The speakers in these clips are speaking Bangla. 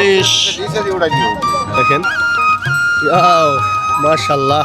ফ্রেশ দেখেন। মাশাল্লাহ।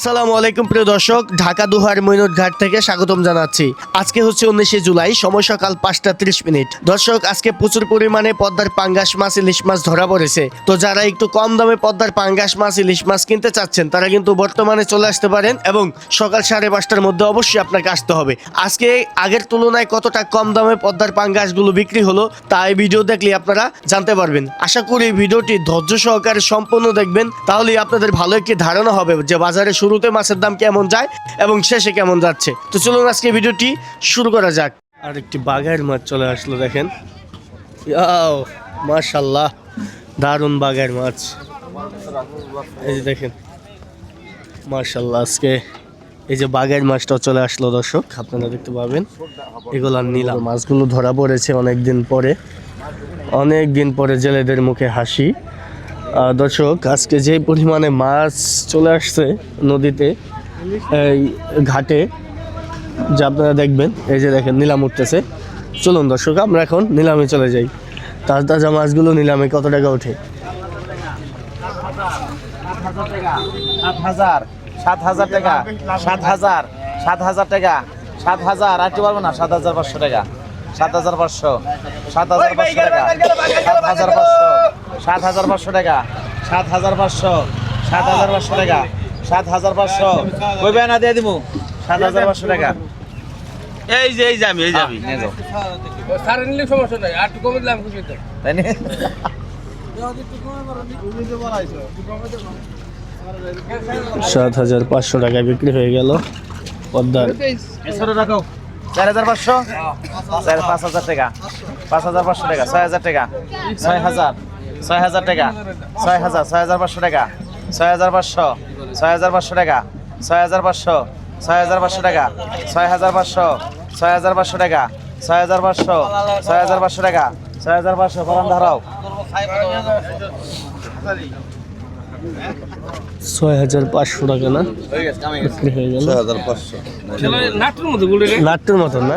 আসসালামু আলাইকুম প্রিয় দর্শক, ঢাকা দুহার মৈনট ঘাট থেকে স্বাগতম জানাচ্ছি। আজকে হচ্ছে উনিশে জুলাই, সময় সকাল পাঁচটা ত্রিশ মিনিট। দর্শক, আজকে প্রচুর পরিমাণে পদ্মার পাঙ্গাস মাছ, ইলিশ মাছ ধরা পড়েছে। তো যারা একটু কম দামে পদ্মার পাঙ্গাস মাছ, ইলিশ মাছ কিনতে চাচ্ছেন, তারা কিন্তু বর্তমানে চলে আসতে পারেন এবং সকাল সাড়ে পাঁচটার মধ্যে অবশ্যই আপনাকে আসতে হবে। আজকে আগের তুলনায় কতটা কম দামে পদ্মার পাঙ্গাসগুলো বিক্রি হলো, তা এই ভিডিও দেখলে আপনারা জানতে পারবেন। আশা করি ভিডিওটি ধৈর্য সহকারে সম্পূর্ণ দেখবেন তাহলে আপনাদের ভালো একটি ধারণা হবে যে বাজারে শুরুতে মাছের দাম কেমন যায় এবং শেষে কেমন যাচ্ছে? তো চলুন আজকে ভিডিওটি শুরু করা যাক। আর একটি বাঘের মাছ চলে আসলো, দেখেন। মাশাল্লাহ দারুণ বাঘের মাছ। এই যে দেখেন মাশাল্লাহ আজকে এই যে বাঘের মাছটাও চলে আসলো, দর্শক, আপনারা দেখতে পাবেন। এগুলো নিলাম। মাছগুলো ধরা পড়েছে অনেক দিন পরে। অনেক দিন পরে জেলেদের মুখে হাসি। দর্শক, আজকে যে পরিমাণে মাছ চলে আসছে নদীতে, এই ঘাটে, যা আপনারা দেখবেন, এই যে দেখেন, নিলাম উঠতেছে। চলুন দর্শক, আমরা এখন নিলামে চলে যাই। তাজা তাজা মাছগুলো নিলামে কত টাকা ওঠে? সাত হাজার সাত হাজার টাকা, সাত হাজার সাত হাজার টাকা সাত হাজার আটটি পারব না সাত হাজার পাঁচশো টাকা, সাত হাজার পাঁচশো, সাত হাজার পাঁচশো টাকা, সাত হাজার পাঁচশো সাত হাজার পাঁচশো টাকা। সাত হাজার পাঁচশো সাত হাজার পাঁচশো টাকা। সাত হাজার পাঁচশো। ওই না দিয়ে দিবো সাত হাজার পাঁচশো টাকা। এই যে এই যে আমি এই যে আমি যাও। সারা নিলে সমস্যা নাই। আর কমে দিলাম খুশি তো তাই নি? সাত হাজার পাঁচশো টাকায় বিক্রি হয়ে গেল। পদ্মার। রাখো। চার হাজার পাঁচশো? চার পাঁচ হাজার টাকা পাঁচ হাজার পাঁচশো টাকা ছয় হাজার টাকা ছয় হাজার। ছয় হাজার টাকা ছয় হাজার ছয় হাজার পাঁচশো টাকা ছয় হাজার পাঁচশো ছয় হাজার পাঁচশো টাকা ছয় হাজার পাঁচশো ছয় হাজার পাঁচশো টাকা ছয় হাজার পাঁচশো ছয় হাজার পাঁচশো টাকা ছয় হাজার পাঁচশো ছয় হাজার পাঁচশো টাকা ছয় হাজার পাঁচশো ধরাও ছয় হাজার পাঁচশো টাকা না বিক্রি হয়ে গেল নাটুর মতো গুলো রে লাট্টুর মতন না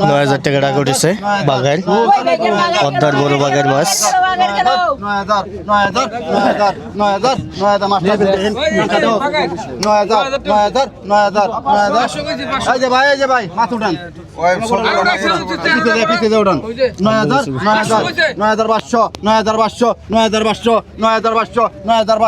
নয় হাজার টাকা টাকা উঠেছে বাঘের পদ্মার বড় বাঘের মাছ নয় হাজার পাঁচশো নয় হাজার পাঁচশো নয় হাজার পাঁচশো নয় হাজার পাঁচশো নয় হাজার পাঁচশো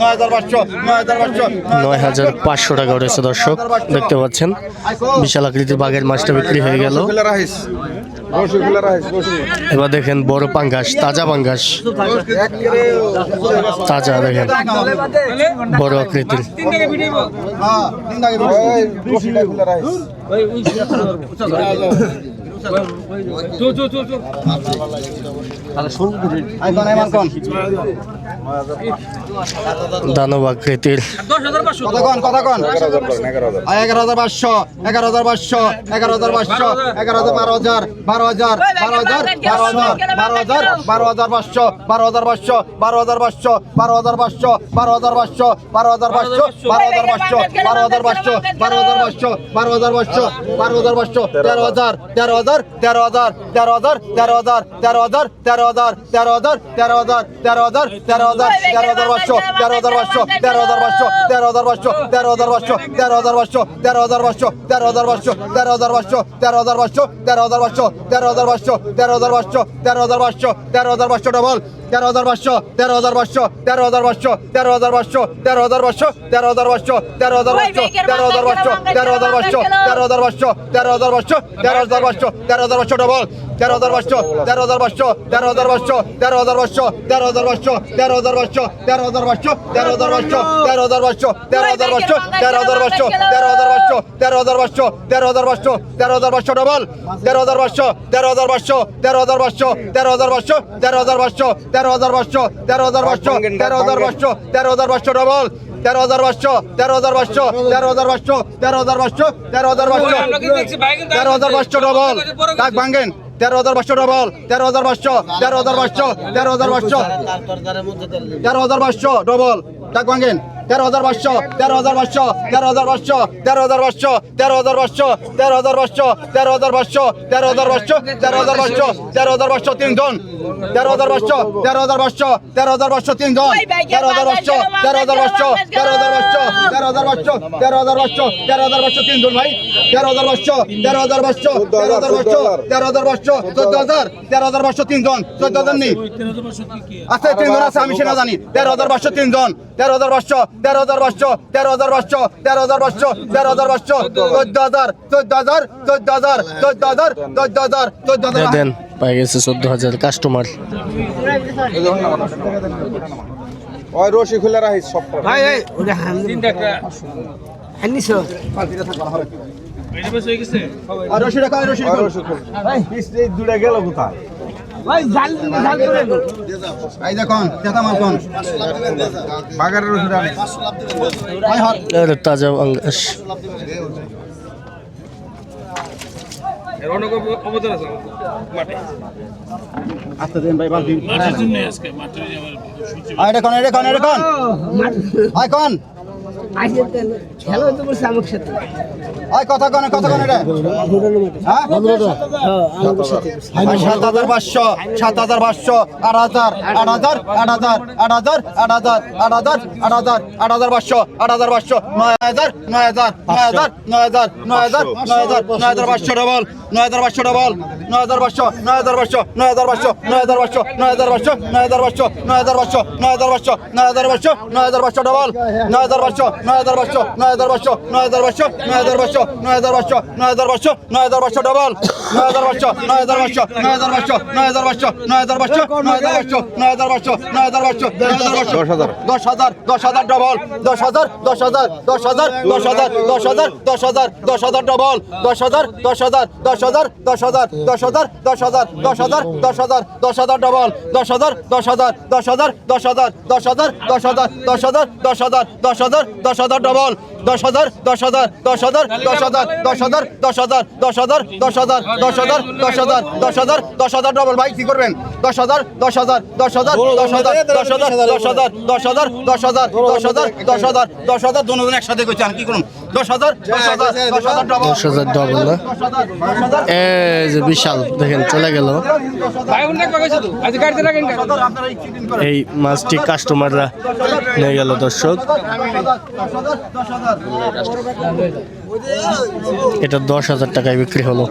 নয় হাজার পাঁচশো নয় হাজার পাঁচশো টাকা উঠেছে দর্শক দেখতে পাচ্ছেন। বিশাল আকৃতির বাঘের মাছটা বিক্রি হয়ে গেল। এবার দেখেন বড় পাঙ্গাস তাজা পাঙ্গাস। তাজা দেখেন। বড় আকৃতির। তিন টাকা ভিডিও চো চো চো চো দানব আকৃতির এগারো হাজার পাঁচশো এগারো হাজার পাঁচশো এগারো হাজার পাঁচশো এগারো হাজার বারো হাজার বারো হাজার বারো হাজার বারো হাজার বারো হাজার বারো হাজার পাঁচশো বারো হাজার পাঁচশো বারো হাজার পাঁচশো বারো হাজার পাঁচশো বারো হাজার পাঁচশো বারো হাজার পাঁচশো বারো হাজার পাঁচশো বারো হাজার পাঁচশো বারো হাজার পাঁচশো বারো হাজার পাঁচশো বারো হাজার পাঁচশো তেরো হাজার তেরো হাজার তেরো হাজার তেরো হাজার তেরো হাজার তেরো হাজার তেরো হাজার তেরো হাজার তেরো হাজার তেরো হাজার তেরো হাজার তেরো হাজার তেরো হাজার পাঁচশো তেরো হাজার পাঁচশো তেরো হাজার তেরো হাজার পাঁচশো হাজার পাঁচশো তেরো হাজার পাঁচশো তেরো হাজার পাঁচশো তেরো হাজার তেরো হাজার পাঁচশো তেরো হাজার তেরো হাজার তেরো হাজার তেরো হাজার পাঁচশো তেরো হাজার পাঁচশো ডবল তেরো হাজার পাঁচশো পাঁচশো তেরো হাজার তেরো হাজার তেরো হাজার তেরো হাজার তেরো হাজার পাঁচশো ডবল তেরো হাজার পাঁচশো তেরো হাজার পাঁচশো তেরো হাজার পাঁচশো তেরো হাজার পাঁচশো তেরো হাজার তেরো হাজার পাঁচশো তেরো হাজার পাঁচশো তেরো হাজার পাঁচশো তেরো হাজার পাঁচশো তেরো হাজার পাঁচশো তেরো হাজার পাঁচশো তেরো হাজার পাঁচশো তেরো হাজার পাঁচশো তেরো হাজার পাঁচশো তেরো হাজার পাঁচশো ডবল তেরো হাজার পাঁচশো তেরো হাজার পাঁচশো তেরো হাজার পাঁচশো তেরো হাজার পাঁচশো তেরো হাজার পাঁচশো তেরো হাজার পাঁচশো তেরো হাজার পাঁচশো তেরো হাজার পাঁচশো তেরো হাজার পাঁচশো ডবল তেরো হাজার পাঁচশো তেরো হাজার পাঁচশো তেরো হাজার পাঁচশো তেরো হাজার পাঁচশো তেরো হাজার পাঁচশো তেরো হাজার পাঁচশো ডবল তাক ভাঙ্গেন তেরো হাজার পাঁচশো ডবল তেরো হাজার পাঁচশো, তেরো হাজার পাঁচশো, তেরো হাজার পাঁচশো, তেরো হাজার পাঁচশো ডবল ডাক ভাঙ্গেন তেরো হাজার পাঁচশো তেরো হাজার পাঁচশো তেরো হাজার পাঁচশো তেরো হাজার পাঁচশো তেরো হাজার পাঁচশো তেরো হাজার পাঁচশো তেরো হাজার পাঁচশো তেরো হাজার পাঁচশো তেরো হাজার পাঁচশো তেরো হাজার পাঁচশো তিনজন তেরো হাজার পাঁচশো তেরো হাজার পাঁচশো তেরো হাজার পাঁচশো তিনজন তেরো হাজার পাঁচশো তেরো হাজার পাঁচশো তেরো হাজার পাঁচশো তেরো হাজার পাঁচশো তেরো হাজার পাঁচশো তেরো হাজার পাঁচশো তিনজন ভাই তেরো হাজার পাঁচশো তেরো হাজার পাঁচশো তেরো হাজার পাঁচশো তেরো হাজার পাঁচশো চোদ্দ হাজার তেরো হাজার পাঁচশো তিনজন চোদ্দ হাজার নেই আছে তিনজন আছে আমি সেটা জানি তেরো হাজার পাঁচশো তিনজন তেরো হাজার পাঁচশো তেরো হাজার পাঁচশো তেরো হাজার পাঁচশো তেরো হাজার পাঁচশো তেরো হাজার পাঁচশো চোদ্দ হাজার চোদ্দ হাজার চোদ্দ হাজার চোদ্দ হাজার চোদ্দ হাজার চোদ্দ হাজার। দেন পাই গেছে চোদ্দ হাজার কাস্টমার। ওই রশি খুলে রাখিস সব তিনটা একটা। আর রশি রাখা রশি দূরে গেল কোথায় এই দেখুন চেতা মাল তাজা বাংলাদেশ। রণক অবদান আছে মাঠে। আস্তে দেন ভাই বালতি মাঠের জন্য আজকে মাঠে খেলো তো বলছে আমার সাথে আয় কথা কোন কথা কোন রে হ্যাঁ সাত হাজার পাঁচশো সাত হাজার পাঁচশো আট হাজার আট হাজার আট হাজার আট হাজার আট হাজার আট হাজার আট হাজার আট হাজার পাঁচশো আট হাজার পাঁচশো নয় হাজার নয় হাজার নয় হাজার নয় হাজার নয় হাজার নয় হাজার নয় হাজার পাঁচশো ডবল নয় হাজার পাঁচশো ডবল নয় হাজার পাঁচশো নয় হাজার পাঁচশো নয় হাজার পাঁচশো নয় হাজার পাঁচশো নয় হাজার পাঁচশো নয় হাজার পাঁচশো নয় হাজার পাঁচশো নয় হাজার পাঁচশো নয় হাজার পাঁচশো নয় হাজার পাঁচশো ডবল নয় হাজার পাঁচশো নয় হাজার পাঁচশো নয় হাজার পাঁচশো নয় হাজার পাঁচশো নয় হাজার পাঁচশো নয় হাজার পাঁচশো নয় হাজার পাঁচশো নয় হাজার পাঁচশো ডবল নয় হাজার পাঁচশো নয় হাজার পাঁচশো নয় হাজার পাঁচশো নয় হাজার পাঁচশো নয় হাজার পাঁচশো নয় হাজার পাঁচশো নয় হাজার পাঁচশো নয় হাজার পাঁচশো নয় হাজার পাঁচশো দশ হাজার দশ হাজার দশ হাজার ডবল দশ হাজার দশ হাজার দশ হাজার দশ হাজার দশ হাজার দশ হাজার দশ হাজার ডবল দশ হাজার দশ হাজার দশ হাজার দশ হাজার দশ হাজার দশ হাজার দশ হাজার দশ হাজার দশ হাজার ডবল দশ হাজার দশ হাজার দশ হাজার দশ হাজার দশ হাজার দশ হাজার দশ হাজার দশ হাজার দশ হাজার দশ হাজার ডবল দশ হাজার দশ হাজার দশ হাজার দশ হাজার দশ হাজার দশ হাজার দশ হাজার দশ হাজার দশ হাজার দশ হাজার দশ হাজার দশ হাজার ডবল ভাই কি করবেন দশ হাজার দশ হাজার দশ হাজার দশ হাজার দশ হাজার দশ হাজার দশ হাজার দশ হাজার দশ হাজার দশ হাজার দশ হাজার দুজন একসাথে করছি আমি কি করুন দশ হাজার ডবল না? যে বিশাল দেখেন চলে গেল। এই মাছটি কাস্টমাররা নিয়ে গেল দর্শক। এটা দশ হাজার টাকায় বিক্রি হলো।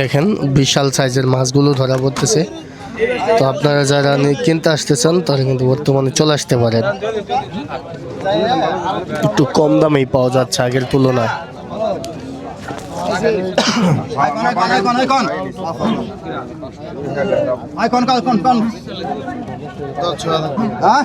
দেখেন বিশাল সাইজের মাছগুলো ধরা পড়তেছে। তো আপনারা যারা কিনতে আসতে চান তারা কিন্তু বর্তমানে চলে আসতে পারেন। একটু কম দামেই পাওয়া যাচ্ছে আগের তুলনায়। আইকন আইকন আইকন হ্যাঁ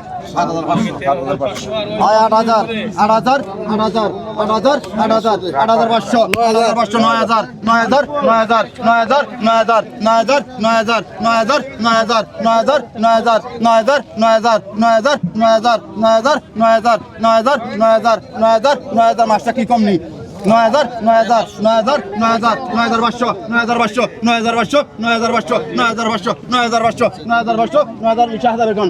কি কম নেই নয় হাজার নয় হাজার নয় হাজার নয় হাজার নয় হাজার পাঁচশো নয় হাজার পাঁচশো নয় হাজার পাঁচশো নয় হাজার পাঁচশো নয় হাজার পাঁচশো নয় হাজার পাঁচশো নয় হাজার পাঁচশো নয় হাজার বিশ হাজার এখন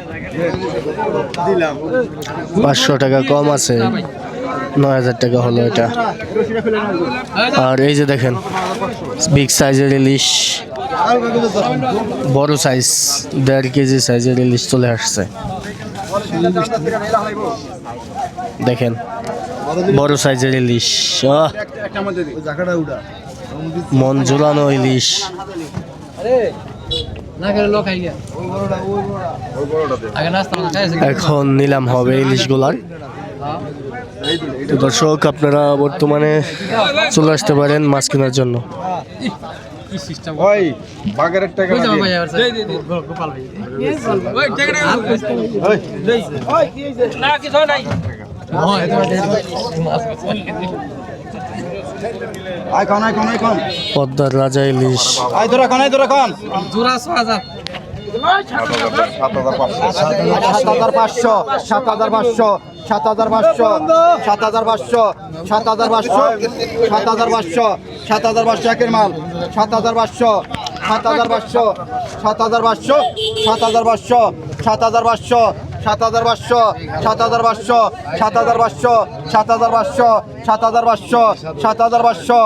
টাকা কম আছে। নয় হাজার টাকা হলো এটা। আর এই যে দেখেন বিগ সাইজের ইলিশ, বড় সাইজ দেড় কেজি সাইজের ইলিশ চলে আসছে। দেখেন, বড় সাইজের ইলিশ। মন ঝুলানো ইলিশ। এখন নিলাম হবে ইলিশগুলার তো দর্শক আপনারা বর্তমানে চলে আসতে পারেন মাছ কেনার জন্য না কিছু নাই পদ্মার রাজা ইলিশ আই ধরে কোন আই ধরে কোন জোড়া ছ হাজার সাত হাজার পাঁচশো সাত হাজার পাঁচশো সাত হাজার পাঁচশো সাত হাজার পাঁচশো সাত হাজার পাঁচশো সাত হাজার পাঁচশো সাত হাজার পাঁচশো একের মাল সাত হাজার পাঁচশো সাত হাজার পাঁচশো সাত হাজার পাঁচশো সাত হাজার পাঁচশো সাত হাজার পাঁচশো সাত হাজার পাঁচশো সাত হাজার পাঁচশো সাত হাজার পাঁচশো সাত হাজার পাঁচশো সাত হাজার পাঁচশো সাত হাজার পাঁচশো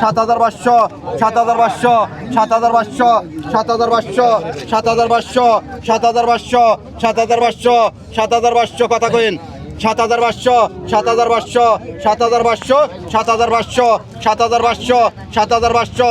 সাত হাজার পাঁচশো সাত হাজার পাঁচশো সাত হাজার পাঁচশো সাত হাজার পাঁচশো সাত হাজার পাঁচশো সাত হাজার পাঁচশো সাত হাজার পাঁচশো সাত হাজার পাঁচশো সাত হাজার পাঁচশো কথা কইন সাত হাজার পাঁচশো সাত হাজার পাঁচশো সাত হাজার পাঁচশো সাত হাজার পাঁচশো সাত হাজার পাঁচশো সাত হাজার পাঁচশো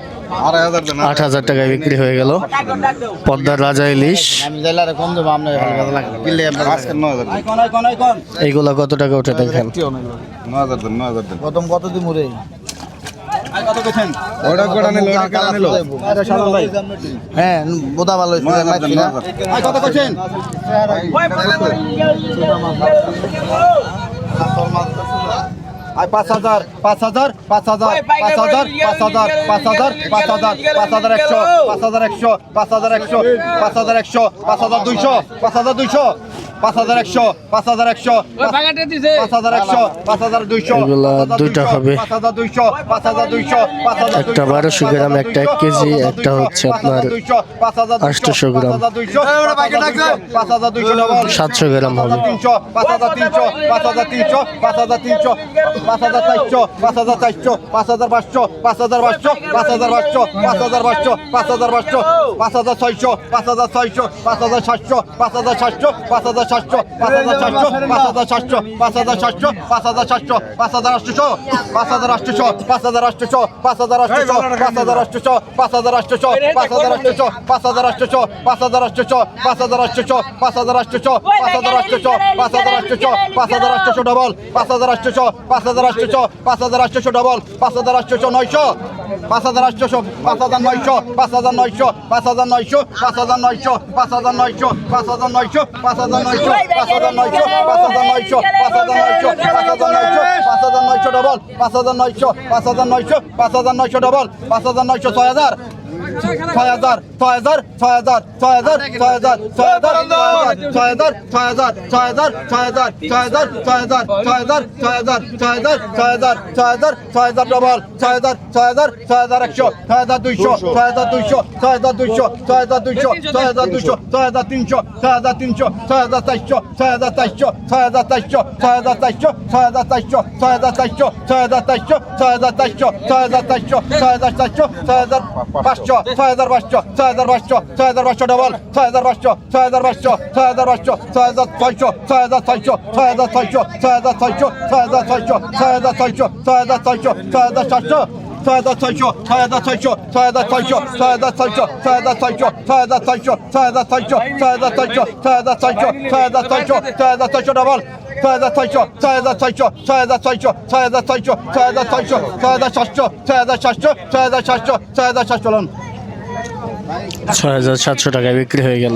আট হাজার টাকায় বিক্রি হয়ে গেল। পদ্মার রাজা ইলিশ। এইগুলা কত টাকা উঠে দেখেন? প্রথম মরে হ্যাঁ কত আই পাঁচ হাজার পাঁচ হাজার পাঁচ হাজার পাঁচ হাজার পাঁচ হাজার পাঁচ হাজার পাঁচ হাজার পাঁচ হাজার একশো পাঁচ হাজার একশো পাঁচ হাজার একশো পাঁচ হাজার একশো পাঁচ হাজার দুইশো পাঁচ হাজার দুইশো। পাঁচ হাজার একশো পাঁচ হাজার একশো ওই ভাগাটা দিছে পাঁচ হাজার একশো পাঁচ হাজার দুইশো দুইটা হবে। পাঁচ হাজার দুইশো পাঁচ হাজার দুইশো পাঁচ হাজার একটা বারোশো গ্রাম একটা এক কেজি একটা হচ্ছে আপনার আটশোশো গ্রাম পাঁচ হাজার দুইশো ডবল সাতশো গ্রাম হবে তিনশো পাঁচ হাজার তিনশো পাঁচ হাজার তিনশো পাঁচ হাজার তিনশো পাঁচ হাজার চারশো পাঁচ হাজার চারশো পাঁচ হাজার পাঁচশো পাঁচ হাজার পাঁচশো পাঁচ হাজার পাঁচশো পাঁচ হাজার পাঁচশো পাঁচ হাজার পাঁচশো পাঁচ হাজার ছয়শো পাঁচ হাজার ছয়শো পাঁচ হাজার সাতশো পাঁচ হাজার সাতশো পাঁচ হাজার সাতশো পাঁচ হাজার সাতশো পাঁচ হাজার সাতশো পাঁচ হাজার সাতশো পাঁচ হাজার সাতশো পাঁচ হাজার আটশোশো পাঁচ হাজার আটশোশো পাঁচ হাজার আটশোশো পাঁচ হাজার আটশোশো পাঁচ হাজার আটশোশো পাঁচ হাজার আটশোশো পাঁচ হাজার আটশোশো পাঁচ হাজার আটশোশো পাঁচ হাজার আটশোশো পাঁচ হাজার আটশোশো পাঁচ হাজার আটশোশো পাঁচ হাজার আটশোশো পাঁচ হাজার আটশোশো পাঁচ হাজার আটশোশো ডবল পাঁচ হাজার আটশোশো পাঁচ হাজার আটশোশো পাঁচ হাজার আটশোশো ডবল পাঁচ হাজার আটশোশো নয়শো পাঁচ হাজার আটশোশো পাঁচ হাজার নয়শো পাঁচ হাজার নয়শো পাঁচ হাজার নয়শো পাঁচ হাজার নয়শো পাঁচ হাজার নয়শো পাঁচ হাজার নয়শো পাঁচ হাজার নয়শো পাঁচ হাজার নয়শো পাঁচ হাজার নয়শো পাঁচ হাজার নয়শো পাঁচ হাজার নয়শো পাঁচ হাজার নয়শো ডবল পাঁচ হাজার নয়শো পাঁচ হাজার নয়শো পাঁচ হাজার নয়শো ডবল পাঁচ হাজার নয়শো ছয় হাজার। ছয় হাজার ছয় হাজার ছয় হাজার ছয় হাজার ছয় হাজার ছয় হাজার ছয় হাজার ছয় হাজার ছয় হাজার ছয় হাজার ছয় হাজার ছয় হাজার ছয় হাজার ছয় হাজার ছয় হাজার ছয় হাজার ছয় হাজার ডবল ছয় হাজার ছয় হাজার ছয় হাজার একশো ছয় হাজার দুইশো ছয় হাজার দুইশো ছয় হাজার দুইশো ছয় হাজার দুইশো ছয় হাজার দুইশো ছয় হাজার তিনশো ছয় হাজার তিনশো ছয় হাজার চারশো ছয় হাজার চারশো ছয় হাজার চারশো ছয় হাজার চারশো ছয় হাজার চারশো ছয় হাজার চারশো ছয় হাজার চারশো ছয় হাজার চারশো ছয় হাজার চারশো ছয় হাজার চারশো ছয় হাজার পাঁচশো ছয় হাজার পাঁচশো ছয় হাজার পাঁচশো ছয় হাজার পাঁচশো ডবল ছয় হাজার পাঁচশো ছয় হাজার পাঁচশো ছয় হাজার পাঁচশো ছয় হাজার ছয়শো ছয় হাজার ছয়শো ছয় হাজার ছয়শো ছয় হাজার ছয়শো ছয় হাজার ছয়শো ছয় হাজার ছয়শো ছয় হাজার ছয়শো ছয় হাজার সাতশো ছয় হাজার ছয়শো ছয় হাজার ছয়শো ছয় হাজার ছয়শো ছয় হাজার ছয়শো ছয় হাজার ছয়শো ছয় হাজার ছয়শো ছয় হাজার ছয়শো ছয় হাজার ছয়শো ছয় হাজার ছয়শো ছয় হাজার ছয়শো ছয় হাজার ছয়শো ডবল ছয় হাজার ছয়শো ছয় হাজার ছয়শো ছয় হাজার ছয়শো ছয় হাজার ছয়শো ছয় হাজার সাতশো টাকায় বিক্রি হয়ে গেল।